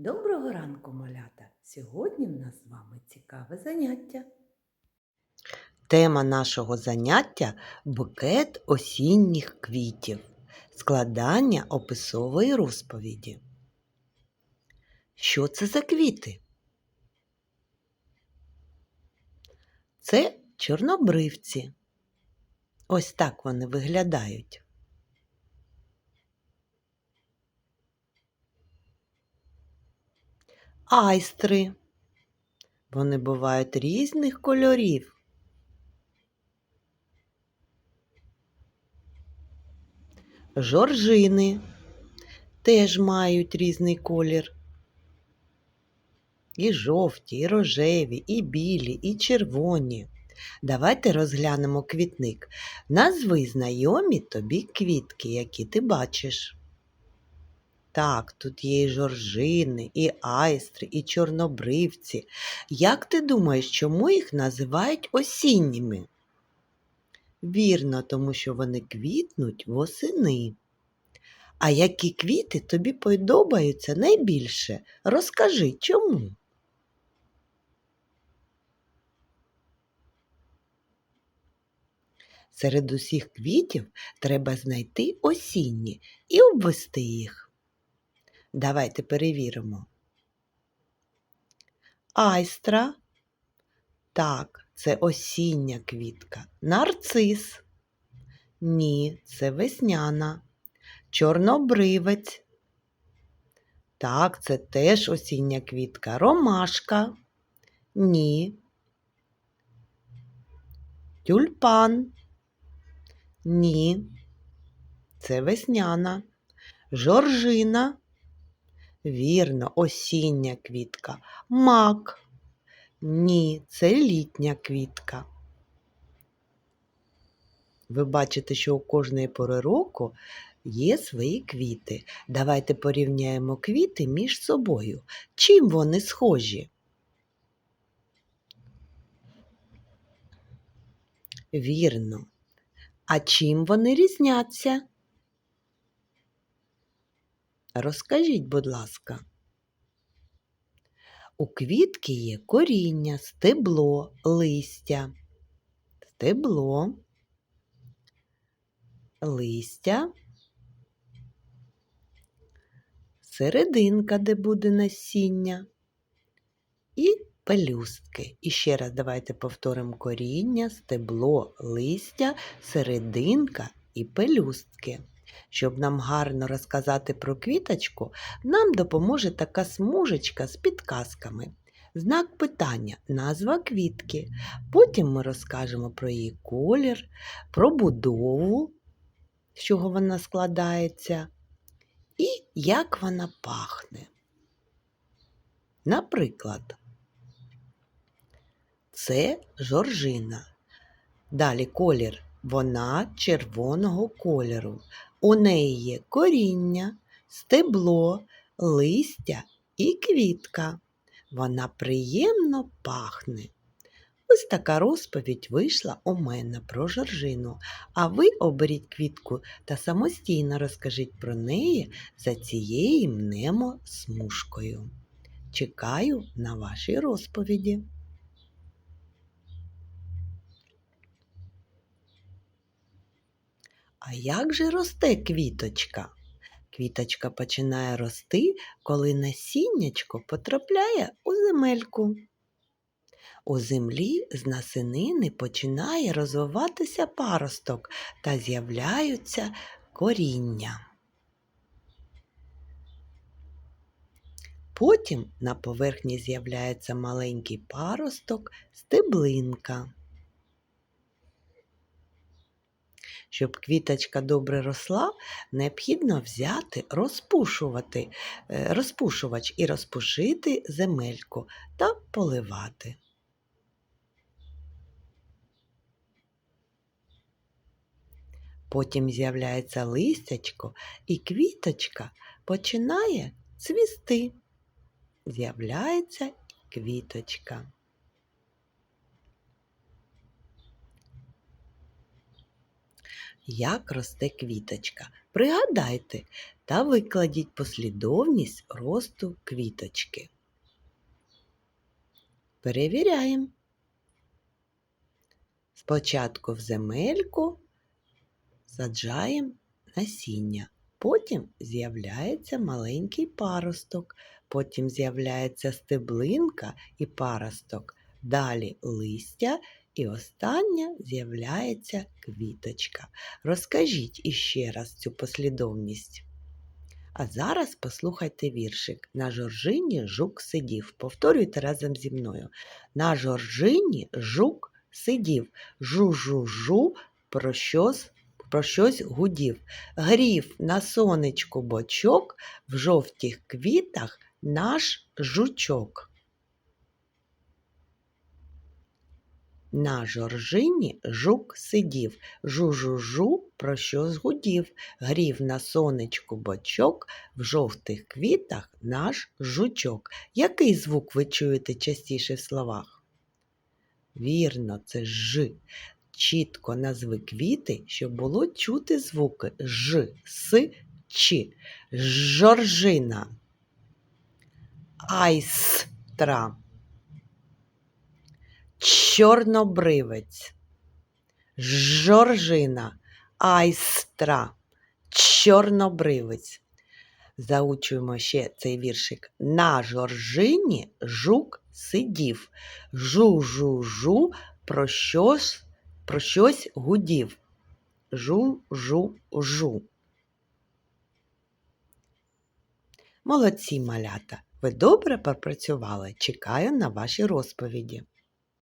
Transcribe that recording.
Доброго ранку, малята! Сьогодні в нас з вами цікаве заняття. Тема нашого заняття букет осінніх квітів, складання описової розповіді. Що це за квіти? Це чорнобривці. Ось так вони виглядають. Айстри. Вони бувають різних кольорів. Жоржини теж мають різний колір. І жовті, і рожеві, і білі, і червоні. Давайте розглянемо квітник. Назви знайомі тобі квітки, які ти бачиш. Так, тут є і жоржини, і айстри, і чорнобривці. Як ти думаєш, чому їх називають осінніми? Вірно, тому що вони квітнуть восени. А які квіти тобі подобаються найбільше? Розкажи, чому? Серед усіх квітів треба знайти осінні і обвести їх. Давайте перевіримо. Айстра. Так, це осіння квітка. Нарцис. Ні, це весняна. Чорнобривець. Так, це теж осіння квітка. Ромашка. Ні. Тюльпан. Ні. Це весняна. Жоржина. Вірно, осіння квітка. Мак. Ні, це літня квітка. Ви бачите, що у кожної пори року є свої квіти. Давайте порівняємо квіти між собою. Чим вони схожі? Вірно. А чим вони різняться? Розкажіть, будь ласка. У квітки є коріння, стебло, листя. Стебло, листя, серединка, де буде насіння, і пелюстки. І ще раз давайте повторимо коріння, стебло, листя, серединка і пелюстки. Щоб нам гарно розказати про квіточку, нам допоможе така смужечка з підказками. Знак питання, назва квітки. Потім ми розкажемо про її колір, про будову, з чого вона складається, і як вона пахне. Наприклад, це жоржина. Далі колір. Вона червоного кольору. У неї є коріння, стебло, листя і квітка. Вона приємно пахне. Ось така розповідь вийшла у мене про жоржину, а ви оберіть квітку та самостійно розкажіть про неї за цією мнемо смужкою. Чекаю на ваші розповіді. А як же росте квіточка? Квіточка починає рости, коли насіннячко потрапляє у земельку. У землі з насинини починає розвиватися паросток та з'являються коріння. Потім на поверхні з'являється маленький паросток, стеблинка. Щоб квіточка добре росла, необхідно взяти, розпушувати, е, розпушувач і розпушити земельку та поливати. Потім з'являється листячко, і квіточка починає цвісти. З'являється квіточка. Як росте квіточка? Пригадайте та викладіть послідовність росту квіточки. Перевіряємо. Спочатку в земельку саджаємо насіння. Потім з'являється маленький паросток, потім з'являється стеблинка і паросток, далі листя і остання з'являється квіточка. Розкажіть іще раз цю послідовність. А зараз послухайте віршик. На жоржині жук сидів. Повторюйте разом зі мною. На жоржині жук сидів. Жу-жу-жу, про щось, про щось гудів. Грів на сонечку бочок, в жовтих квітах наш жучок. На жоржині жук сидів, жу-жу-жу, про що згудів, грів на сонечку бочок, в жовтих квітах наш жучок. Який звук ви чуєте частіше в словах? Вірно, це ж. Чітко назви квіти, щоб було чути звуки ж, с, ч. Жоржина. Айстра. Чорнобривець. Жоржина. Айстра. Чорнобривець. Заучуємо ще цей віршик. На жоржині жук сидів. Жу-жу-жу, про щось, про щось гудів. Жу-жу-жу. Молодці малята! Ви добре попрацювали. Чекаю на ваші розповіді.